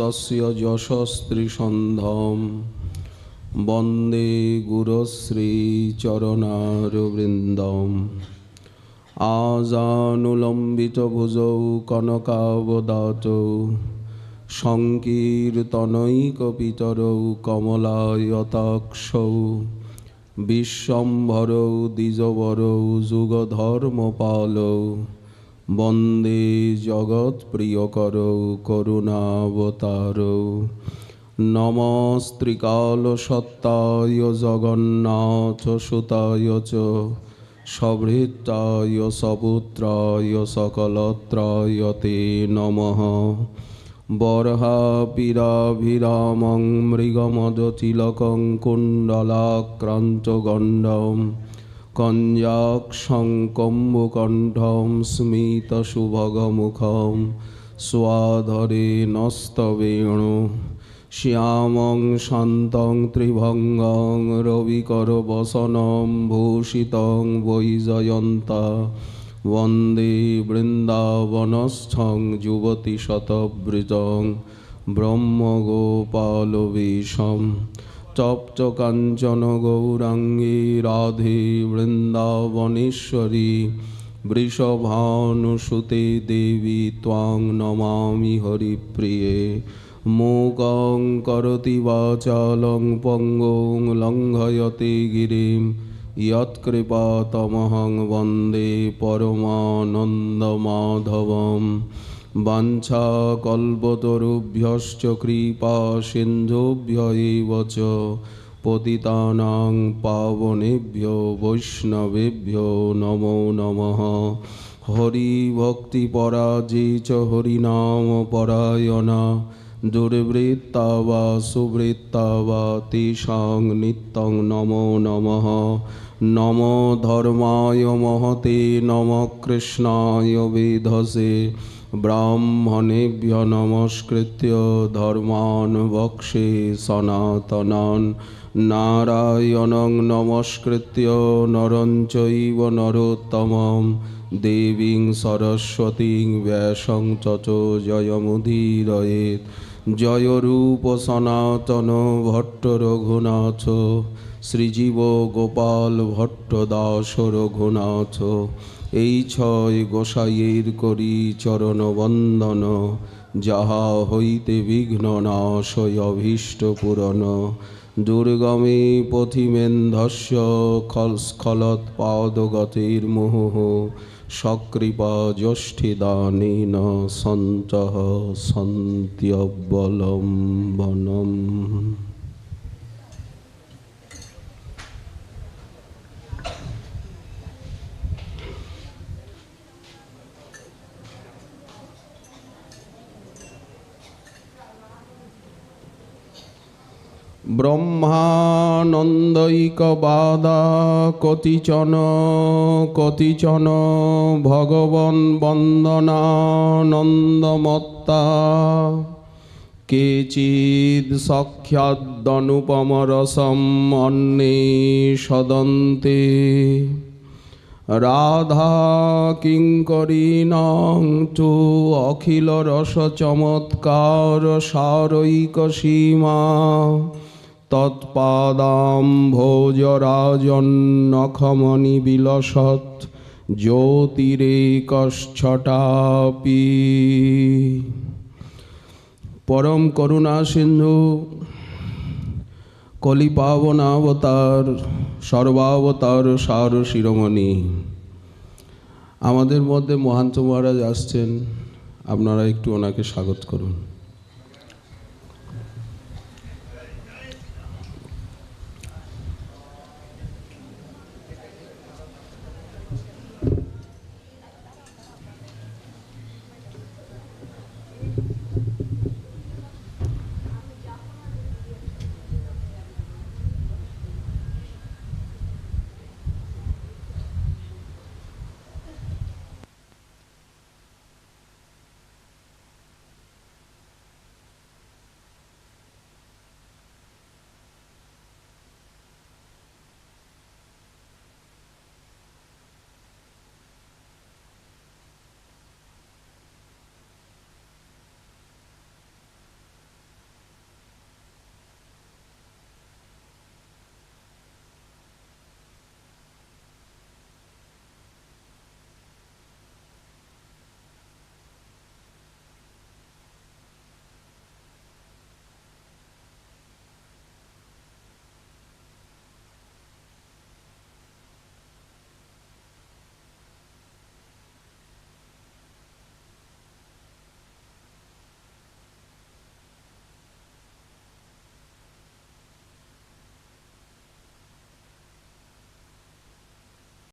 নমস্তস্য যশস্ত্রীসন্ধম বন্দে গুরশ্রীচরণারবৃন্দম আজানুলম্বিতভুজৌ কনকাবদাতৌ সংকীর্তনৈকপিতরৌ কমলায়তাক্ষৌ বিশ্বম্ভরৌ দ্বিজবরৌ যুগধর্মপালৌ বন্দে জগৎপ্রিয়করৌ করুণাবতারৌ নমস্ত্রিকালসত্তায় জগন্নাথসুতায় চ সভৃত্তায় সপুত্রায় সকলত্রায় তে নমঃ। বর্হাপিরাভিরামং মৃগমদতিলকং কুণ্ডলাক্রান্তগণ্ডম কঞ্জাক্ষং কম্বুকণ্ঠম স্মিতসুভগমুখম স্বাধরে নস্তবেণু। শ্যামং শান্তং ত্রিভঙ্গং রবিকরবসনম ভূষিতং বৈজয়ন্তা। বন্দে বৃন্দাবনস্থং যুবতী শতবৃতং ব্রহ্মগোপালবেশম। চপচকাঞ্চন গৌরাঙ্গী রাধে বৃন্দাবনেশ্বরী বৃষভানুসুতে দেবী ত্বাং নমামি হরিপ্রিয়ে। মোকং করতি বাচালং পঙ্গং লঙ্ঘয়তে গিরিম। ইয়ৎকৃপাতমহং বন্দে পরমানন্দমাধবম। বাঞ্ছাকল্পতরুভ্যশ্চ কৃপা সিন্ধুভ্যৈব চ। পতিতানাং পাবনেভ্যো বৈষ্ণবেভ্যো নমো নমঃ। হরিভক্তিপরাজি চ হরিনাম পরায়ণা দুর্বৃত্তা বা সুবৃত্তা বা তিসং নিত্যং নমো নমঃ। নম ধর্মায় মহতে নম কৃষ্ণায় বিধসে। ব্রাহ্মণেভ্য নমস্কৃত্য ধর্মান বক্ষে সনাতন নারায়ণং নমস্কৃত্য নরঞ্চ নরোত্তম দেবীং সরস্বতী ব্যাসং চচ জয়মুধীরয়েত জয় রূপ সনাতন ভট্ট রঘুনাথ শ্রীজীব গোপাল ভট্ট দাস রঘুনাথ, এই ছয় গোসাইয়ের করি চরণ বন্দন যাহা হইতে বিঘ্ন নাশয় অভীষ্ট পুরন। দুর্গমে পথিমেন্ধস্য খলস্খলত পাদগতির মুহুহ সকৃপা জ্যষ্ঠিদানেন সন্তঃ সন্ত্যবলম্বনম। ব্রহ্মানন্দৈকবাদা, কতিচন কতিচন, ভগবন বন্দনানন্দমত্তা। কেচিদ সখ্যাদনুপমরসম অন্নে সদন্তে। রাধা কিঙ্করীণং তু অখিল রস চমৎকার সারৈক সীমা তৎপাদাম ভোজরাজন্নখমণি বিলসৎ জ্যোতিরেকশ্ছটাপি পরম করুণা সিন্ধু, কলিপাবনাবতার, সর্বাবতার সার শিরোমণি। আমাদের মধ্যে মহান্ত মহারাজ আসছেন, আপনারা একটু ওনাকে স্বাগত করুন।